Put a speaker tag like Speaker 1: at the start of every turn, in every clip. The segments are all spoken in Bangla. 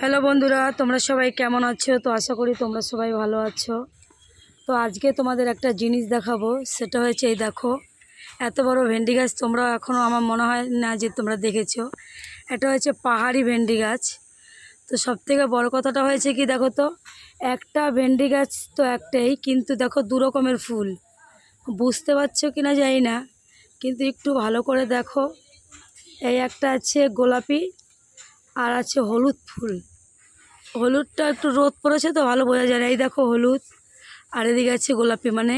Speaker 1: হ্যালো বন্ধুরা, তোমরা সবাই কেমন আছো? তো আশা করি তোমরা সবাই ভালো আছো। তো আজকে তোমাদের একটা জিনিস দেখাবো, সেটা হয়েছে এই দেখো, এত বড় ভেন্ডি গাছ তোমরা এখনও আমার মনে হয় না যে তোমরা দেখেছ। এটা হয়েছে পাহাড়ি ভেন্ডি গাছ। তো সবথেকে বড় কথাটা হয়েছে কি দেখো তো, একটা ভেন্ডি গাছ তো একটাই, কিন্তু দেখো দু রকমের ফুল। বুঝতে পারছ কি না জানি না, কিন্তু একটু ভালো করে দেখো। এই একটা আছে গোলাপি আর আছে হলুদ ফুল। হলুদটা একটু রোদ পড়েছে তো, ভালো বোঝা যায় না। এই দেখো হলুদ, আর এদিকে আছে গোলাপি মানে।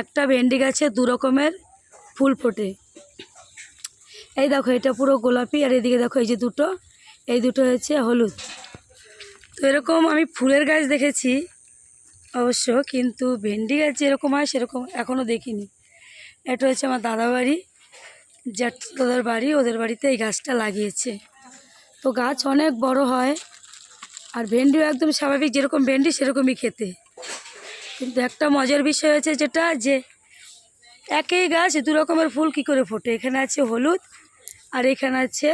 Speaker 1: একটা ভেন্ডি গাছে দু রকমের ফুল ফোটে। এই দেখো, এটা পুরো গোলাপি, আর এদিকে দেখো এই যে দুটো, এই দুটো হচ্ছে হলুদ। তো এরকম আমি ফুলের গাছ দেখেছি অবশ্য, কিন্তু ভেন্ডি গাছ যেরকম হয় সেরকম এখনও দেখিনি। এটা হচ্ছে আমার দাদা বাড়ি জ্যাঠদাদার বাড়ি, ওদের বাড়িতে এই গাছটা লাগিয়েছে। তো গাছ অনেক বড় হয় আর ভেন্ডিও একদম স্বাভাবিক, যেরকম ভেন্ডি সেরকমই খেতে। কিন্তু একটা মজার বিষয় হয়েছে যেটা, যে একই গাছ দু রকমের ফুল কী করে ফোটে? এখানে আছে হলুদ আর এখানে আছে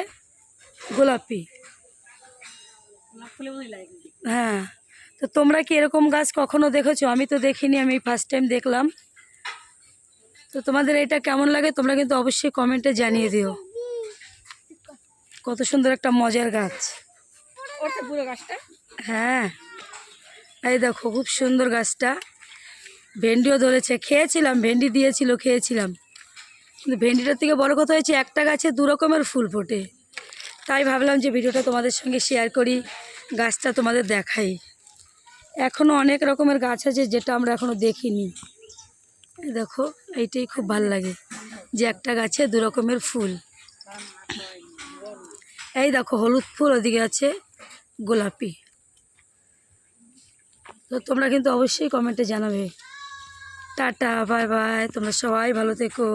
Speaker 1: গোলাপি। হ্যাঁ তো তোমরা কি এরকম গাছ কখনো দেখেছ? আমি তো দেখিনি, আমি ফার্স্ট টাইম দেখলাম। তো তোমাদের এটা কেমন লাগে তোমরা কিন্তু অবশ্যই কমেন্টে জানিয়ে দিও। কত সুন্দর একটা মজার গাছ।
Speaker 2: পুরো গাছটা?
Speaker 1: হ্যাঁ। এই দেখো খুব সুন্দর গাছটা। ভেন্ডিও ধরেছে। খেয়েছিলাম ভেন্ডি দিয়েছিল খেয়েছিলাম। কিন্তু ভেন্ডিটার থেকে বড় কথা হয়েছে একটা গাছে দু রকমের ফুল ফোটে। তাই ভাবলাম যে ভিডিওটা তোমাদের সঙ্গে শেয়ার করি গাছটা তোমাদের দেখাই। এখনও অনেক রকমের গাছ আছে যেটা আমরা এখনও দেখিনি। দেখো এইটাই খুব ভালো লাগে যে একটা গাছে দু রকমের ফুল। এই দেখো, হলুদ ফুল ওদিকে আছে, গোলাপি। তো তোমরা কিন্তু অবশ্যই কমেন্টে জানাবে। টাটা, বাই বাই, তোমরা সবাই ভালো থেকো।